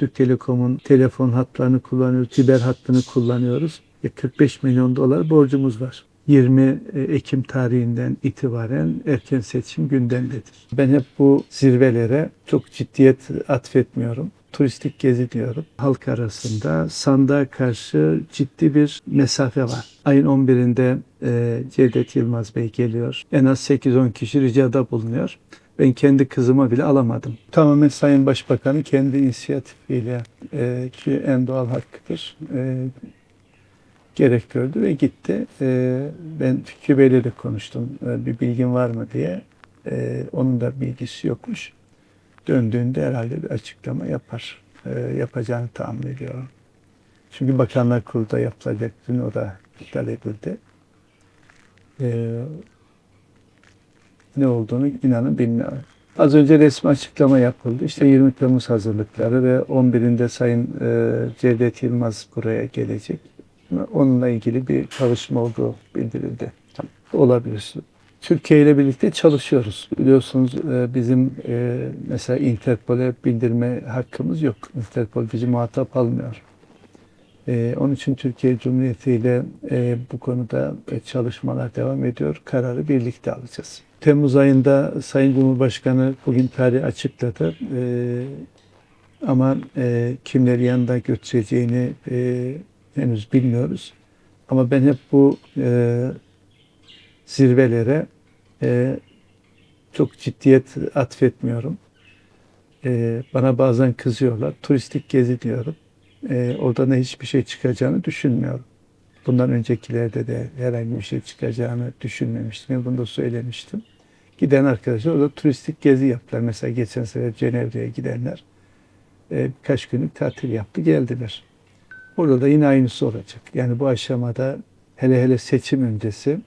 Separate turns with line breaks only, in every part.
Türk Telekom'un telefon hatlarını kullanıyoruz, fiber hattını kullanıyoruz. Ya 45 milyon dolar borcumuz var. 20 Ekim tarihinden itibaren erken seçim gündemdedir. Ben hep bu zirvelere çok ciddiyet atfetmiyorum. Turistik gezi diyorum. Halk arasında sandığa karşı ciddi bir mesafe var. Ayın 11'inde e, Cevdet Yılmaz Bey geliyor. En az 8-10 kişi ricada bulunuyor. Ben kendi kızıma bile alamadım. Tamamen Sayın Başbakan'ın kendi inisiyatifiyle e, ki en doğal hakkıdır. E, gerek gördü ve gitti. E, ben Fikri Bey'le de konuştum. E, bir bilgin var mı diye. E, onun da bilgisi yokmuş. Döndüğünde herhalde bir açıklama yapar. E, yapacağını tahmin ediyorum. Çünkü Bakanlar Kurulu'da yapılacak. Dün o da iptal edildi. E, ne olduğunu inanın bilmiyorum. Az önce resmi açıklama yapıldı. İşte 20 Temmuz hazırlıkları ve 11'inde Sayın e, Cevdet Yılmaz buraya gelecek. Onunla ilgili bir çalışma olduğu bildirildi. Olabilir. Türkiye ile birlikte çalışıyoruz. Biliyorsunuz e, bizim e, mesela Interpol'e bildirme hakkımız yok. Interpol bizi muhatap almıyor. E, Onun için Türkiye Cumhuriyeti ile bu konuda çalışmalar devam ediyor. Kararı birlikte alacağız. Temmuz ayında Sayın Cumhurbaşkanı bugün tarih açıkladı. E, Ama e, kimleri yanında götüreceğini e, henüz bilmiyoruz. Ama ben hep bu e, zirvelere e, çok ciddiyet atfetmiyorum. E, bana bazen kızıyorlar. Turistik gezi diyorum. E, oradan da hiçbir şey çıkacağını düşünmüyorum. Bundan öncekilerde de herhangi bir şey çıkacağını düşünmemiştim. Bunu da söylemiştim. Giden arkadaşlar orada turistik gezi yaptılar. Mesela geçen sene Cenevre'ye gidenler e, birkaç günlük tatil yaptı geldiler. Orada da yine aynısı olacak. Yani bu aşamada hele hele seçim öncesi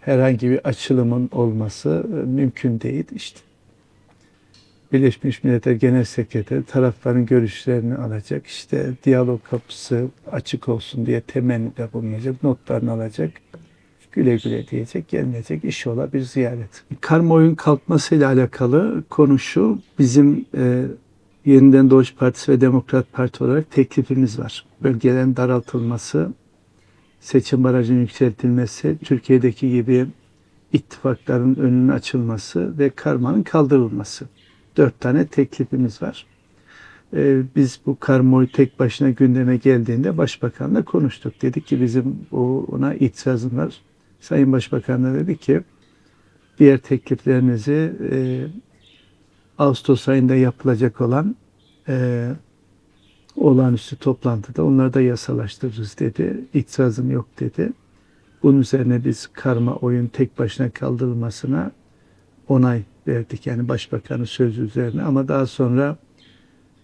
herhangi bir açılımın olması e, mümkün değil. İşte Birleşmiş Milletler Genel Sekreteri tarafların görüşlerini alacak. İşte diyalog kapısı açık olsun diye temennide bulunacak. Notlarını alacak. Güle güle diyecek, gelmeyecek. İnşallah bir ziyaret. Karma oyun kalkmasıyla alakalı konu şu. Bizim e, Yeniden Doğuş Partisi ve Demokrat Parti olarak teklifimiz var. Bölgelerin daraltılması, seçim barajının yükseltilmesi, Türkiye'deki gibi ittifakların önünün açılması ve karmanın kaldırılması. Dört tane teklifimiz var. Ee, biz bu karmoyu tek başına gündeme geldiğinde Başbakan'la konuştuk. Dedik ki bizim ona itirazım var. Sayın Başbakan da dedi ki diğer tekliflerinizi e, Ağustos ayında yapılacak olan e, olağanüstü toplantıda onları da yasalaştırırız dedi. İtirazım yok dedi. Bunun üzerine biz karma oyun tek başına kaldırılmasına onay verdik. Yani başbakanın sözü üzerine ama daha sonra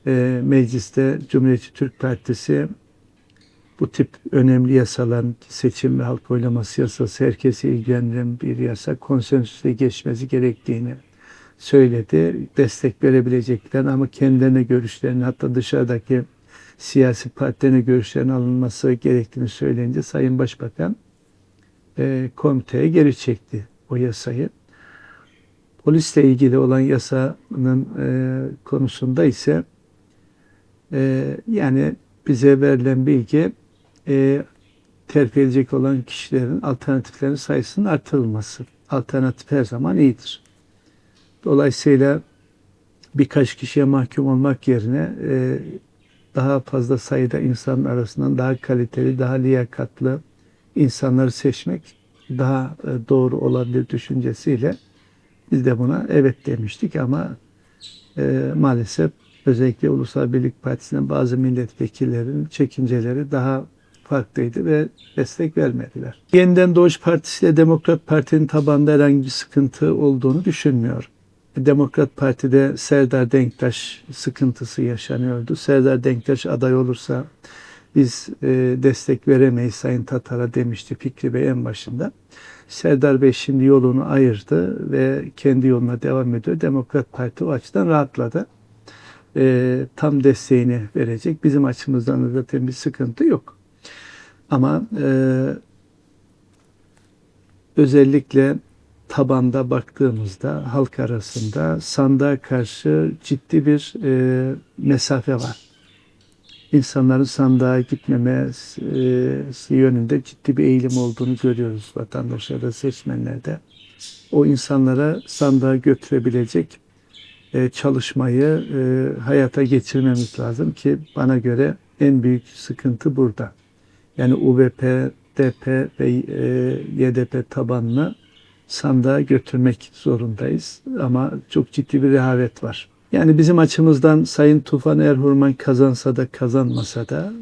e, mecliste Cumhuriyetçi Türk Partisi bu tip önemli yasaların seçim ve halk oylaması yasası herkesi ilgilendiren bir yasa konsensüsle geçmesi gerektiğini söyledi. Destek verebilecekler ama kendilerine görüşlerini hatta dışarıdaki siyasi partilerine görüşlerin alınması gerektiğini söyleyince Sayın Başbakan e, komiteye geri çekti o yasayı. Polisle ilgili olan yasanın e, konusunda ise e, yani bize verilen bilgi e, terfi edecek olan kişilerin alternatiflerin sayısının artırılması. Alternatif her zaman iyidir. Dolayısıyla birkaç kişiye mahkum olmak yerine e, daha fazla sayıda insanın arasından daha kaliteli, daha liyakatlı insanları seçmek daha e, doğru olabilir düşüncesiyle biz de buna evet demiştik ama e, maalesef özellikle Ulusal Birlik Partisi'nin bazı milletvekillerinin çekinceleri daha farklıydı ve destek vermediler. Yeniden Doğuş Partisi ile Demokrat Parti'nin tabanda herhangi bir sıkıntı olduğunu düşünmüyorum. Demokrat Parti'de Serdar Denktaş sıkıntısı yaşanıyordu. Serdar Denktaş aday olursa biz e, destek veremeyiz Sayın Tatar'a demişti Fikri Bey en başında. Serdar Bey şimdi yolunu ayırdı ve kendi yoluna devam ediyor. Demokrat Parti o açıdan rahatladı. E, tam desteğini verecek. Bizim açımızdan da zaten bir sıkıntı yok. Ama e, özellikle tabanda baktığımızda halk arasında sandığa karşı ciddi bir e, mesafe var. insanların sandığa gitmemesi e, yönünde ciddi bir eğilim olduğunu görüyoruz vatandaşlarda, seçmenlerde. O insanlara sandığa götürebilecek e, çalışmayı e, hayata geçirmemiz lazım ki bana göre en büyük sıkıntı burada. Yani UBP, DP ve e, YDP tabanını sandığa götürmek zorundayız. Ama çok ciddi bir rehavet var. Yani bizim açımızdan Sayın Tufan Erhurman kazansa da kazanmasa da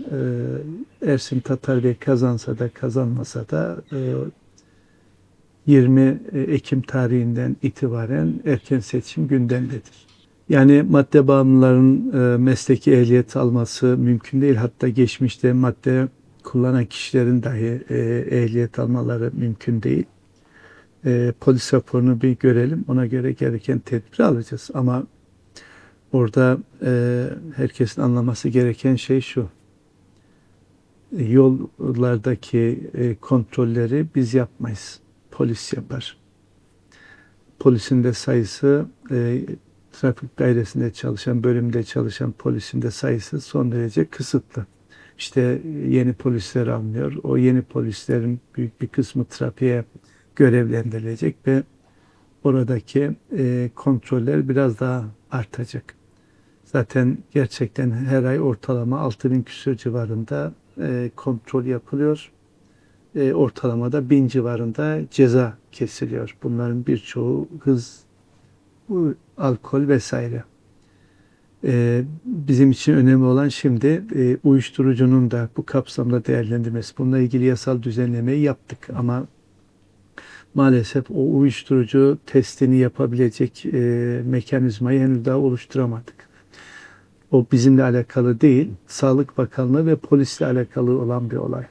e, Ersin Tatar Bey kazansa da kazanmasa da e, 20 Ekim tarihinden itibaren erken seçim gündemdedir. Yani madde bağımlıların e, mesleki ehliyet alması mümkün değil. Hatta geçmişte madde kullanan kişilerin dahi e, ehliyet almaları mümkün değil. E, polis raporunu bir görelim. Ona göre gereken tedbir alacağız. Ama orada e, herkesin anlaması gereken şey şu. Yollardaki e, kontrolleri biz yapmayız. Polis yapar. Polisin de sayısı e, trafik dairesinde çalışan, bölümde çalışan polisin de sayısı son derece kısıtlı. İşte yeni polisler alınıyor. O yeni polislerin büyük bir kısmı trafiğe görevlendirilecek ve oradaki e, kontroller biraz daha artacak. Zaten gerçekten her ay ortalama 6000 küsur civarında e, kontrol yapılıyor. E, ortalamada 1000 civarında ceza kesiliyor. Bunların birçoğu hız, alkol vesaire. Ee, bizim için önemli olan şimdi e, uyuşturucunun da bu kapsamda değerlendirmesi. Bununla ilgili yasal düzenlemeyi yaptık ama maalesef o uyuşturucu testini yapabilecek e, mekanizmayı henüz daha oluşturamadık. O bizimle alakalı değil, Sağlık Bakanlığı ve polisle alakalı olan bir olay.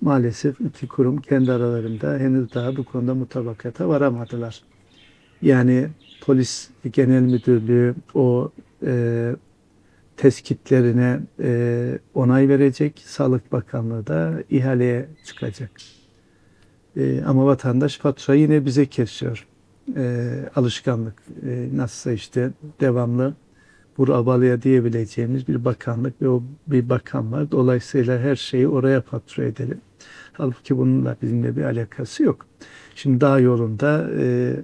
Maalesef iki kurum kendi aralarında henüz daha bu konuda mutabakata varamadılar. Yani polis genel müdürlüğü o e, teskitlerine e, onay verecek. Sağlık Bakanlığı da ihaleye çıkacak. E, ama vatandaş fatura yine bize kesiyor. E, alışkanlık. E, nasılsa işte devamlı vur abalıya diyebileceğimiz bir bakanlık ve o bir bakan var. Dolayısıyla her şeyi oraya fatura edelim. Halbuki bununla bizimle bir alakası yok. Şimdi dağ yolunda e,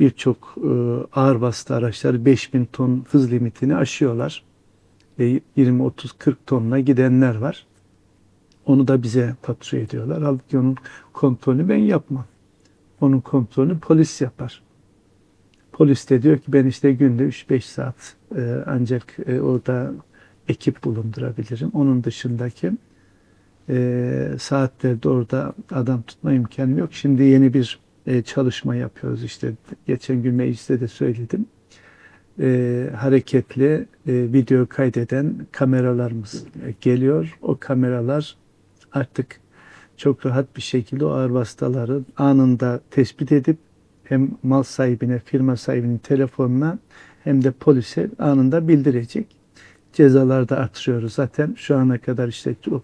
birçok e, ağır vasıta araçları 5000 ton hız limitini aşıyorlar. Ve 20, 30, 40 tonla gidenler var. Onu da bize fatura ediyorlar. Halbuki onun kontrolünü ben yapmam. Onun kontrolünü polis yapar. Polis de diyor ki ben işte günde 3-5 saat e, ancak e, orada ekip bulundurabilirim. Onun dışındaki e, saatlerde orada adam tutma imkanım yok. Şimdi yeni bir e, çalışma yapıyoruz. İşte geçen gün mecliste de söyledim. E, hareketli e, video kaydeden kameralarımız geliyor. O kameralar artık çok rahat bir şekilde o ağır vasıtaları anında tespit edip hem mal sahibine, firma sahibinin telefonuna hem de polise anında bildirecek. Cezaları da artırıyoruz. Zaten şu ana kadar işte çok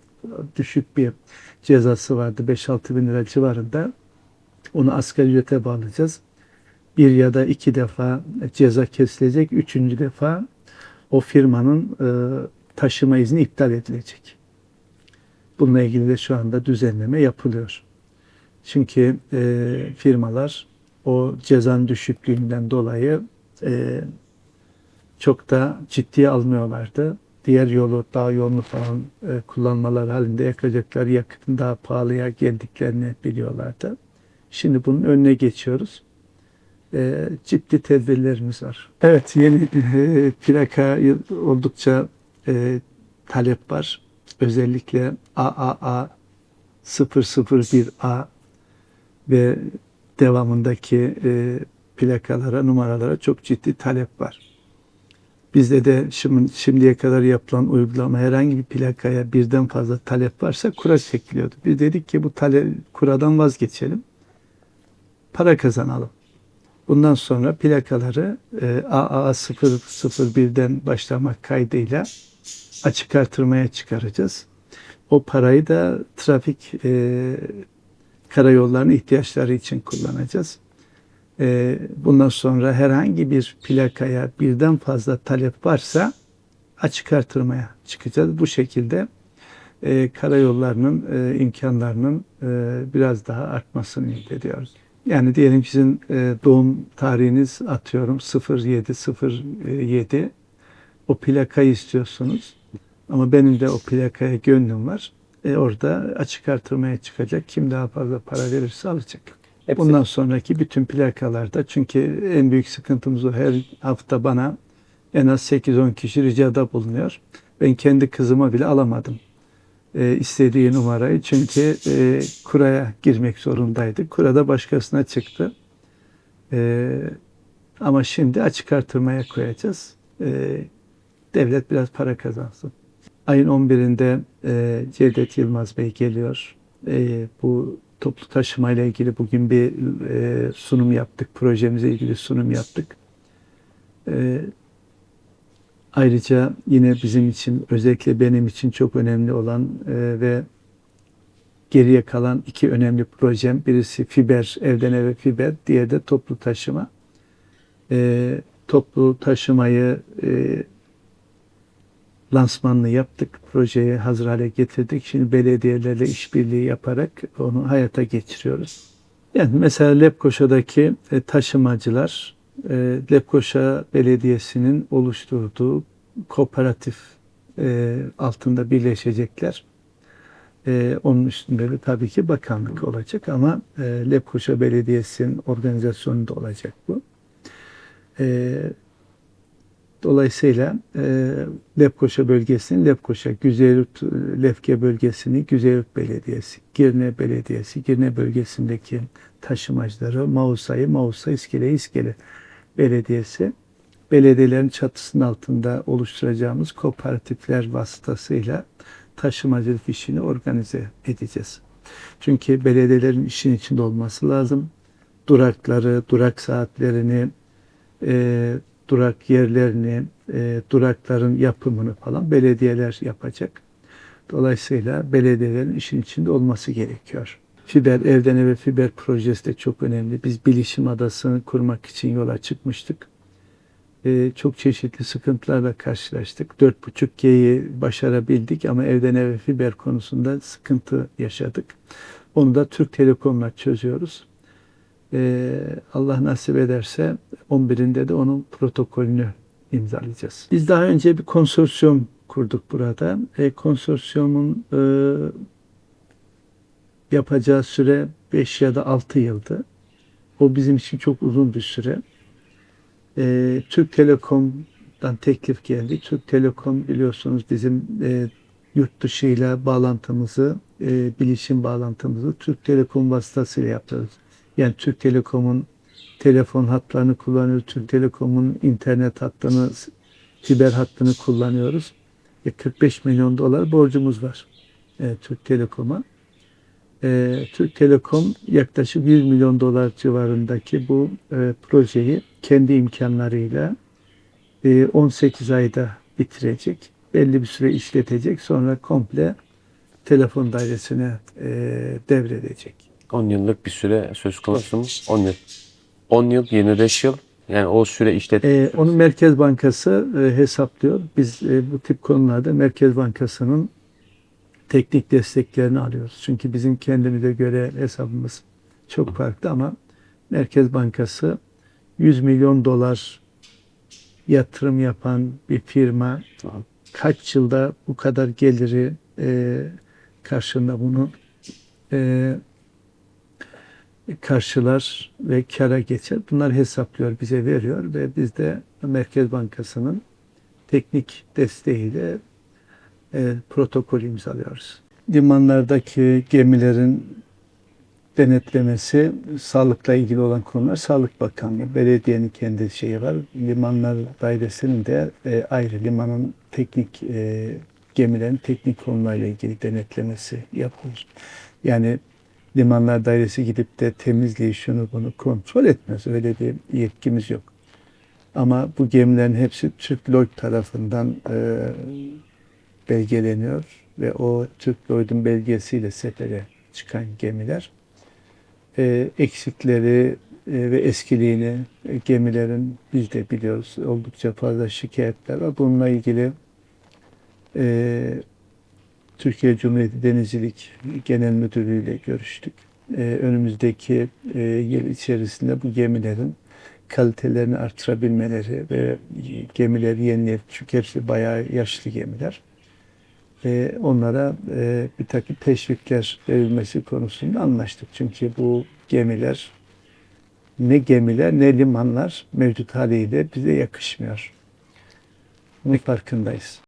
düşük bir cezası vardı. 5-6 bin lira civarında. Onu asgari ücrete bağlayacağız. Bir ya da iki defa ceza kesilecek. Üçüncü defa o firmanın e, taşıma izni iptal edilecek. Bununla ilgili de şu anda düzenleme yapılıyor. Çünkü e, firmalar o cezanın düşüklüğünden dolayı e, çok da ciddiye almıyorlardı. Diğer yolu, dağ yolunu falan e, kullanmalar halinde yakacakları yakıtın daha pahalıya geldiklerini biliyorlardı. Şimdi bunun önüne geçiyoruz. E, ciddi tedbirlerimiz var. Evet yeni e, plaka oldukça e, talep var. Özellikle AAA 001A ve devamındaki e, plakalara, numaralara çok ciddi talep var. Bizde de şimdi, şimdiye kadar yapılan uygulama herhangi bir plakaya birden fazla talep varsa kura çekiliyordu. Biz dedik ki bu talep, kuradan vazgeçelim para kazanalım. Bundan sonra plakaları e, AA 001'den başlamak kaydıyla açık artırmaya çıkaracağız. O parayı da trafik e, karayollarının ihtiyaçları için kullanacağız. E, bundan sonra herhangi bir plakaya birden fazla talep varsa açık artırmaya çıkacağız. Bu şekilde e, karayollarının e, imkanlarının e, biraz daha artmasını ümit ediyoruz. Yani diyelim ki sizin e, doğum tarihiniz atıyorum 0707 o plakayı istiyorsunuz. Ama benim de o plakaya gönlüm var. E, orada açık artırmaya çıkacak. Kim daha fazla para verirse alacak.
Hepsi-
Bundan sonraki bütün plakalarda çünkü en büyük sıkıntımız o. Her hafta bana en az 8-10 kişi ricada bulunuyor. Ben kendi kızıma bile alamadım e, istediği numarayı. Çünkü e, kuraya girmek zorundaydı. Kurada başkasına çıktı. E, ama şimdi açık artırmaya koyacağız. E, devlet biraz para kazansın. Ayın 11'inde e, Cevdet Yılmaz Bey geliyor. E, bu toplu taşıma ile ilgili bugün bir e, sunum yaptık. Projemize ilgili sunum yaptık. E, ayrıca yine bizim için özellikle benim için çok önemli olan e, ve geriye kalan iki önemli projem. Birisi fiber, evden eve fiber, diğeri de toplu taşıma. E, toplu taşımayı e, lansmanını yaptık. Projeyi hazır hale getirdik. Şimdi belediyelerle işbirliği yaparak onu hayata geçiriyoruz. Yani mesela Lepkoşa'daki e, taşımacılar e, Lepkoşa Belediyesi'nin oluşturduğu kooperatif e, altında birleşecekler. E, onun üstünde de tabii ki bakanlık olacak ama e, Lepkoşa Belediyesi'nin organizasyonunda olacak bu. E, Dolayısıyla e, Lefkoşa bölgesinin Lefkoşa, Güzeyurt, Lefke bölgesini Güzeyurt Belediyesi, Girne Belediyesi, Girne bölgesindeki taşımacıları, Mausa'yı, Mausa, İskele, İskele Belediyesi, belediyelerin çatısının altında oluşturacağımız kooperatifler vasıtasıyla taşımacılık işini organize edeceğiz. Çünkü belediyelerin işin içinde olması lazım. Durakları, durak saatlerini, e, durak yerlerini, e, durakların yapımını falan belediyeler yapacak. Dolayısıyla belediyelerin işin içinde olması gerekiyor. Fiber, evden eve fiber projesi de çok önemli. Biz bilişim adasını kurmak için yola çıkmıştık. E, çok çeşitli sıkıntılarla karşılaştık. 4.5G'yi başarabildik ama evden eve fiber konusunda sıkıntı yaşadık. Onu da Türk Telekom'la çözüyoruz. Ee, Allah nasip ederse 11'inde de onun protokolünü imzalayacağız. Biz daha önce bir konsorsiyum kurduk burada. E, konsorsiyumun e, yapacağı süre 5 ya da 6 yıldı. O bizim için çok uzun bir süre. E, Türk Telekom'dan teklif geldi. Türk Telekom biliyorsunuz bizim e, yurt dışıyla bağlantımızı, e, bilişim bağlantımızı Türk Telekom vasıtasıyla yapıyoruz. Yani Türk Telekom'un telefon hatlarını kullanıyoruz. Türk Telekom'un internet hattını, fiber hattını kullanıyoruz. E, 45 milyon dolar borcumuz var e, Türk Telekom'a. E, Türk Telekom yaklaşık 100 milyon dolar civarındaki bu e, projeyi kendi imkanlarıyla e, 18 ayda bitirecek. Belli bir süre işletecek. Sonra komple telefon dairesine e, devredecek.
10 yıllık bir süre söz konusu mu? 10 yıl. 10 yıl, 25 yıl. Yani o süre işlet.
Ee, onu Merkez Bankası e, hesaplıyor. Biz e, bu tip konularda Merkez Bankası'nın teknik desteklerini alıyoruz. Çünkü bizim kendimize göre hesabımız çok farklı ama Merkez Bankası 100 milyon dolar yatırım yapan bir firma
Tamam.
kaç yılda bu kadar geliri e, karşında bunu e, karşılar ve kara geçer. Bunlar hesaplıyor, bize veriyor ve biz de Merkez Bankası'nın teknik desteğiyle e, protokol imzalıyoruz. Limanlardaki gemilerin denetlemesi, sağlıkla ilgili olan konular Sağlık Bakanlığı, belediyenin kendi şeyi var. Limanlar dairesinin de e, ayrı limanın teknik e, gemilerin teknik konularla ilgili denetlemesi yapılır. Yani limanlar dairesi gidip de temizliği şunu bunu kontrol etmez. Öyle bir yetkimiz yok. Ama bu gemilerin hepsi Türk Lloyd tarafından e, belgeleniyor ve o Türk Lloyd'un belgesiyle sefere çıkan gemiler e, eksikleri e, ve eskiliğini e, gemilerin biz de biliyoruz oldukça fazla şikayetler var. Bununla ilgili e, Türkiye Cumhuriyeti Denizcilik Genel Müdürlüğü ile görüştük. E, önümüzdeki e, yıl içerisinde bu gemilerin kalitelerini artırabilmeleri ve gemileri yenileyip çünkü hepsi bayağı yaşlı gemiler. E, onlara e, bir takım teşvikler verilmesi konusunda anlaştık. Çünkü bu gemiler ne gemiler ne limanlar mevcut haliyle bize yakışmıyor. Bunun farkındayız.